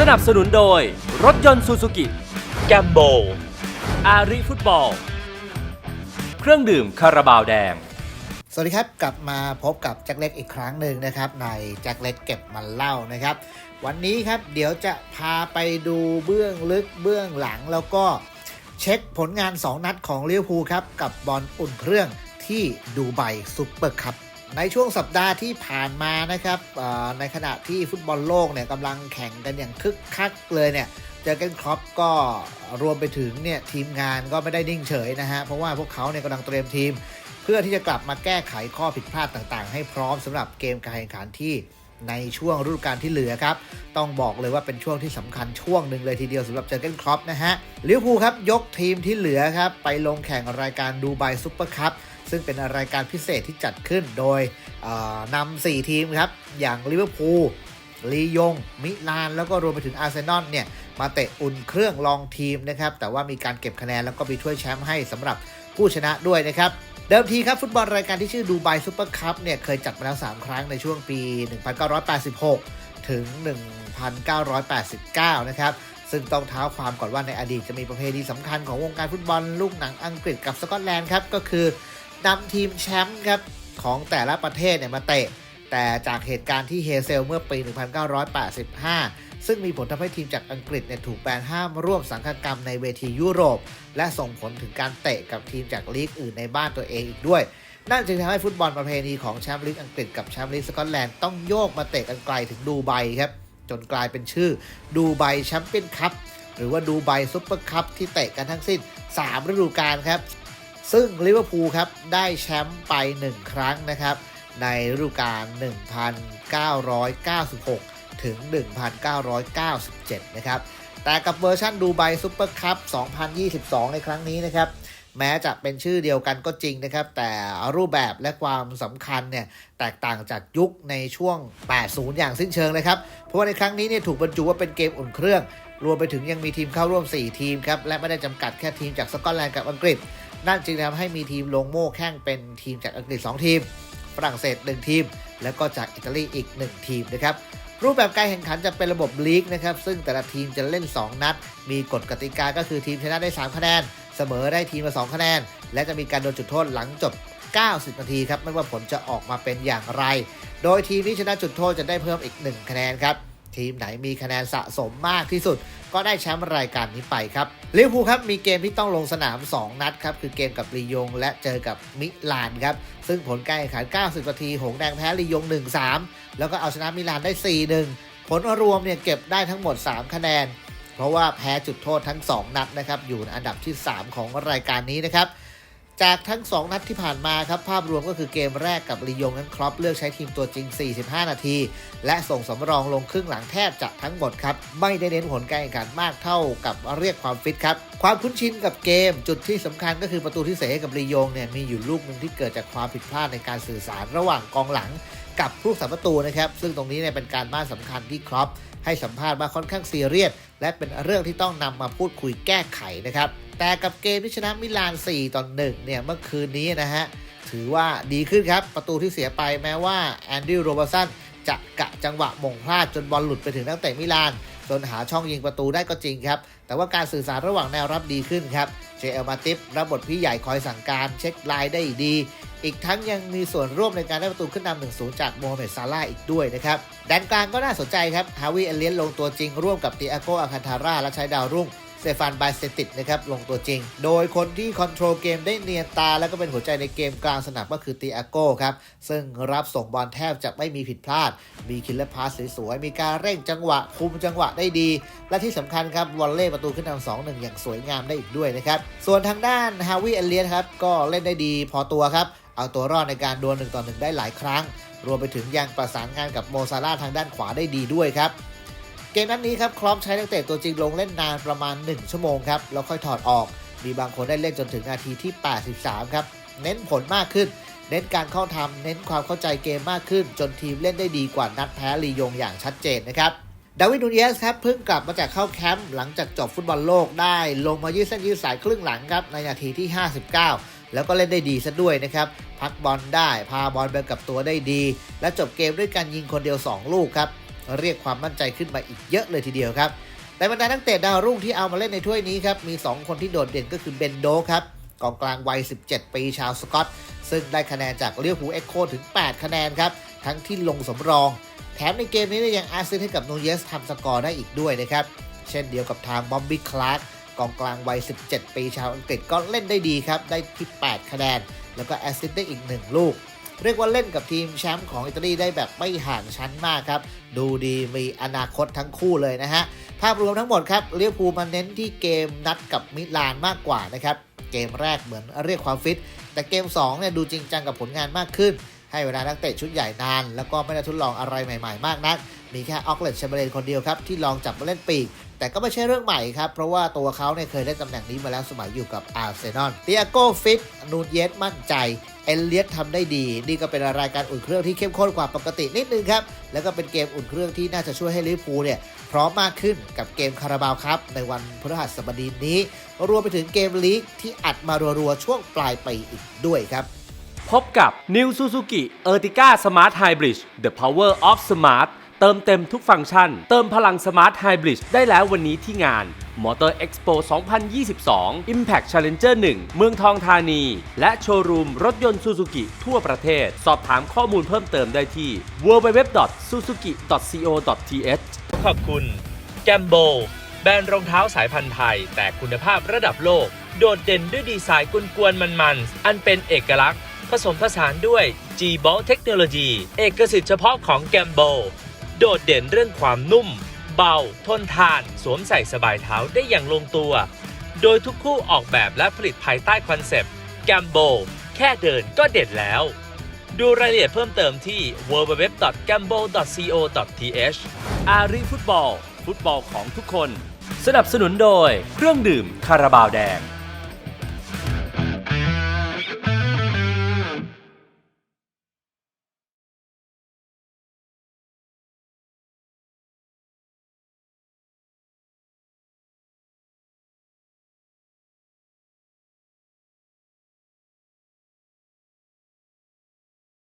สนับสนุนโดย รถยนต์ซูซูกิ แกมโบ อาริฟุตบอล เครื่องดื่มคาราบาวแดง สวัสดีครับ กลับมาพบกับแจ็คเล็กอีกครั้งหนึ่งนะครับ ในแจ็คเล็กเก็บมันเล่านะครับ วันนี้ครับเดี๋ยวจะพาไปดูเบื้องลึกเบื้องหลังแล้วก็เช็คผลงาน 2 นัดของลิเวอร์พูลครับ กับบอลอุ่นเครื่องที่ดูไบซุปเปอร์คัพ ในช่วงสัปดาห์ที่ผ่านมานะครับในขณะที่ฟุตบอลโลกเนี่ยกำลังแข่งกันอย่างคึกคักเลยเนี่ยเจอเกนครอปก็รวมไปถึงเนี่ยทีมงานก็ไม่ได้นิ่งเฉยนะฮะ เพราะว่าพวกเขาเนี่ยกำลังเตรียมทีม เพื่อที่จะกลับมาแก้ไขข้อผิดพลาดต่างๆ ให้พร้อมสำหรับเกมการแข่งขันที่ในช่วงฤดูกาลที่เหลือครับ ต้องบอกเลยว่าเป็นช่วงที่สำคัญช่วงหนึ่งเลยทีเดียวสำหรับเจอเกนครอปนะฮะลิเวอร์พูลครับยกทีมที่เหลือครับไปลงแข่งรายการดูไบซุปเปอร์คัพ ซึ่งเป็นรายการพิเศษที่จัดขึ้นโดยนำ4ทีมครับ อย่างลิเวอร์พูลลียง มิลาน แล้วก็รวมไปถึงอาร์เซนอลเนี่ย มาเตะอุ่นเครื่องลองทีมนะครับ แต่ว่ามีการเก็บคะแนนแล้วก็มีถ้วยแชมป์ให้สำหรับผู้ชนะด้วยนะครับ เดิมทีครับ ฟุตบอลรายการที่ชื่อดูไบซูเปอร์คัพเนี่ย เคยจัดมาแล้ว 3 ครั้งในช่วงปี 1986 ถึง 1989 นะครับซึ่งต้องเท้าความก่อนว่าในอดีตจะมีประเพณีสำคัญของวงการฟุตบอลลูกหนังอังกฤษกับสกอตแลนด์ครับ ก็คือ นำทีมแชมป์ครับของแต่ละประเทศเนี่ยมาเตะ แต่จากเหตุการณ์ที่เฮเซลเมื่อปี 1985 ซึ่งมีผลทำให้ทีมจากอังกฤษเนี่ยถูกแบนห้ามร่วมสังฆกรรมในเวทียุโรป และส่งผลถึงการเตะกับทีมจากลีกอื่นในบ้านตัวเองอีกด้วย นั่นจึงทำให้ฟุตบอลประเพณีของแชมป์ลีกอังกฤษกับแชมป์ลีกสกอตแลนด์ต้องโยกมาเตะกันไกลถึงดูไบครับจนกลายเป็นชื่อดูไบแชมเปี้ยนคัพหรือว่าดูไบซุปเปอร์คัพที่เตะกันทั้งสิ้น 3 ฤดูกาลครับ ซึ่งลิเวอร์พูลครับได้แชมป์ไป 1 ครั้งนะครับ ในฤดูกาล 1996 ถึง 1997 นะครับ แต่กับเวอร์ชันดูไบซูเปอร์คัพ 2022 ในครั้งนี้นะครับ แม้จะเป็นชื่อเดียวกันก็จริงนะครับ แต่รูปแบบและความสำคัญเนี่ย แตกต่างจากยุคในช่วง 80 อย่างสิ้นเชิงเลยครับ เพราะว่าในครั้งนี้เนี่ยถูกบรรจุว่าเป็นเกมอุ่นเครื่อง รวมไปถึงยังมีทีมเข้าร่วม 4 ทีมครับ และไม่ได้จำกัดแค่ทีมจากสกอตแลนด์กับอังกฤษ นั่นจึงทำให้มีทีมลงโม่แข่งเป็นทีมจากอังกฤษ 2 ทีม ฝรั่งเศส 1 ทีม แล้วก็จากอิตาลีอีก 1 ทีมนะครับรูปแบบการแข่งขันจะเป็นระบบลีกนะครับซึ่งแต่ละทีมจะเล่น 2 นัด มีกฎกติกาก็คือทีมชนะได้ 3 คะแนน เสมอได้ทีมละ2คะแนน และจะมีการโดนจุดโทษหลังจบ 90 นาทีครับไม่ว่าผลจะออกมาเป็นอย่างไร โดยทีมที่ชนะจุดโทษจะได้เพิ่มอีก 1 คะแนนครับ ทีมไหนมีคะแนนสะสมมากที่สุด ก็ได้แชมป์รายการนี้ไปครับลิเวอร์พูลครับมีเกมที่ต้องลงสนาม 2 นัดครับคือเกมกับลียง และเจอกับมิลานครับซึ่งผลการแข่งขัน 90 นาที หงแดงแพ้ลียง 1-3 แล้วก็เอาชนะมิลานได้ 4-1 ผลรวมเนี่ยเก็บได้ทั้งหมด 3 คะแนน เพราะว่าแพ้จุดโทษทั้ง 2 นัดนะครับอยู่ในอันดับที่ 3 ของรายการนี้นะครับ จากทั้ง 2 นัดที่ผ่านมาครับ ภาพรวมก็คือเกมแรกกับลียงนั้นครอปเลือกใช้ทีมตัวจริง 45 นาที และส่งสำรองลงครึ่งหลังแทบจะทั้งหมดครับ ไม่ได้เน้นผลการแข่งขันมากเท่ากับเรียกความฟิตครับ ความคุ้นชินกับเกม จุดที่สำคัญก็คือประตูที่เสียให้กับลียงเนี่ยมีอยู่ลูกหนึ่งที่เกิดจากความผิดพลาดในการสื่อสารระหว่างกองหลัง กับผู้รักษาประตูนะครับซึ่งตรงนี้เนี่ยเป็นการบ้านสำคัญที่ครอปให้สัมภาษณ์ว่าค่อนข้างซีเรียสและเป็นเรื่องที่ต้องนำมาพูดคุยแก้ไขนะครับ แต่กับเกมที่ชนะมิลาน 4 ต่อ 1 เนี่ย เมื่อคืนนี้นะฮะ ถือว่าดีขึ้นครับ ประตูที่เสียไปแม้ว่าแอนดริวโรบสันจะกะจังหวะมงพลาดจนบอลหลุดไปถึงนักเตะมิลาน จนหาช่องยิงประตูได้ก็จริงครับ แต่ว่าการสื่อสารระหว่างแนวรับดีขึ้นครับ เจเอลมาติฟรับบทพี่ใหญ่คอยสั่งการเช็คไลน์ได้ดี อีกทั้งยังมีส่วนร่วมในการได้ประตูขึ้นนำหนึ่งศูนย์จากโมฮัมเหม็ดซาลาอีกด้วยนะครับแดนกลางก็น่าสนใจครับฮาวิเอเลียนลงตัวจริงร่วมกับติอาโกอาคันทาร่าและใช้ดาวรุ่ง เซฟานบายเซติดนะครับลงตัวจริง โดยคนที่คอนโทรลเกมได้เนียนตา และก็เป็นหัวใจในเกมกลางสนามก็คือติอาโก้ครับซึ่งรับส่งบอลแทบจะไม่มีผิดพลาด มีคิลเลอร์พาสสวยๆมีการเร่งจังหวะคุมจังหวะได้ดี และที่สำคัญครับวอลเล่ประตูขึ้นนำสองหนึ่งอย่างสวยงามได้อีกด้วยนะครับส่วนทางด้านฮาวิเอเลียนครับก็เล่นได้ดีพอตัวครับเอาตัวรอดในการดวลหนึ่งต่อหนึ่งได้หลายครั้ง รวมไปถึงยังประสานงานกับโมซาร่าทางด้านขวาได้ดีด้วยครับ เกมนัดนี้ครับครอปใช้นักเตะตัวจริงลงเล่นนานประมาณ 1 ชั่วโมงครับแล้วค่อยถอดออก มีบางคนได้เล่นจนถึงนาทีที่ 83 ครับเน้นผลมากขึ้น เน้นการเข้าทำเน้นความเข้าใจเกมมากขึ้น จนทีมเล่นได้ดีกว่านัดแพ้ลียงอย่างชัดเจนนะครับดาวิดนูเยสครับเพิ่งกลับมาจากเข้าแคมป์หลังจากจบฟุตบอลโลกได้ ลงมายืดเส้นยืดสายครึ่งหลังครับในนาทีที่ 59 แล้วก็เล่นได้ดีซะด้วยนะครับพักบอลได้พาบอลไปกับตัวได้ดี และจบเกมด้วยการยิงคนเดียว 2 ลูกครับ เรียกความมั่นใจขึ้นมาอีกเยอะเลยทีเดียวครับแต่บรรดานักเตะดาวรุ่งที่เอามาเล่นในถ้วยนี้ครับมี 2 คนที่โดดเด่นก็คือเบนโดครับกองกลางวัย 17 ปีชาวสกอต ซึ่งได้คะแนนจากเรียวพูเอ็กโคถึง 8 คะแนนครับ ทั้งที่ลงสำรอง แถมในเกมนี้ยังแอสซิสต์ให้กับนูเยสทำสกอร์ได้อีกด้วยนะครับ เช่นเดียวกับทางบอมบี้คลาร์กกองกลางวัย 17 ปีชาวอังกฤษก็เล่นได้ดีครับ ได้ที่ 8 คะแนน แล้วก็แอสซิสต์ได้อีก 1 ลูก เรียกว่าเล่นกับทีมแชมป์ของอิตาลีได้แบบไม่ห่างชั้นมากครับ ดูดีมีอนาคตทั้งคู่เลยนะฮะ ภาพรวมทั้งหมดครับเรียวภูลมาเน้นที่เกมนัดกับมิลานมากกว่านะครับ เกมแรกเหมือนเรียกความฟิต แต่เกม2เนี่ยดูจริงจังกับผลงานมากขึ้น ให้เวลานักเตะชุดใหญ่นาน แล้วก็ไม่ได้ทดลองอะไรใหม่ ๆ มากนัก มีแค่ออกเลตแชมเบรนคนเดียวครับที่ลองจับมาเล่นปีก แต่ก็ไม่ใช่เรื่องใหม่ครับ เพราะว่าตัวเขาเนี่ยเคยได้ตำแหน่งนี้มาแล้วสมัยอยู่กับอาร์เซนอลเตียโกฟิตนูนเยสมั่นใจ เอลเลียตทำได้ดี นี่ก็เป็นรายการอุ่นเครื่องที่เข้มข้นกว่าปกตินิดนึงครับ แล้วก็เป็นเกมอุ่นเครื่องที่น่าจะช่วยให้ลิเวอร์พูลเนี่ยพร้อมมากขึ้นกับเกมคาราบาวครับ ในวันพฤหัสบดีนี้ รวมไปถึงเกมลีกที่อัดมารัวๆช่วงปลายปีอีกด้วยครับพบกับ New Suzuki Ertiga Smart Hybrid The Power of Smart ติมเต็มทุกฟังก์ชัน เติมพลัง Smart Hybrid ได้แล้ววันนี้ที่งาน Motor Expo 2022 Impact Challenger 1 เมืองทองธานี และโชว์รูมรถยนต์ Suzuki ทั่วประเทศ สอบถามข้อมูลเพิ่มเติมได้ที่ www.suzuki.co.th ขอบคุณ แกมโบ แบรนด์รองเท้าสายพันธุ์ไทย แต่คุณภาพระดับโลก โดดเด่นด้วยดีไซน์กวนๆมันๆ อันเป็นเอกลักษณ์ ผสมผสานด้วย g b o l Technology เอกสิทธิ์เฉพาะของแกมโบ โดดเด่นเรื่องความนุ่ม เบา ทนทาน สวมใส่สบายเท้าได้อย่างลงตัว โดยทุกคู่ออกแบบและผลิตภายใต้คอนเซปต์แกมโบแค่เดินก็เด็ดแล้ว ดูรายละเอียดเพิ่มเติมที่ www.gambo.co.th อารีฟุตบอล ฟุตบอลของทุกคน สนับสนุนโดยเครื่องดื่มคาราบาวแดง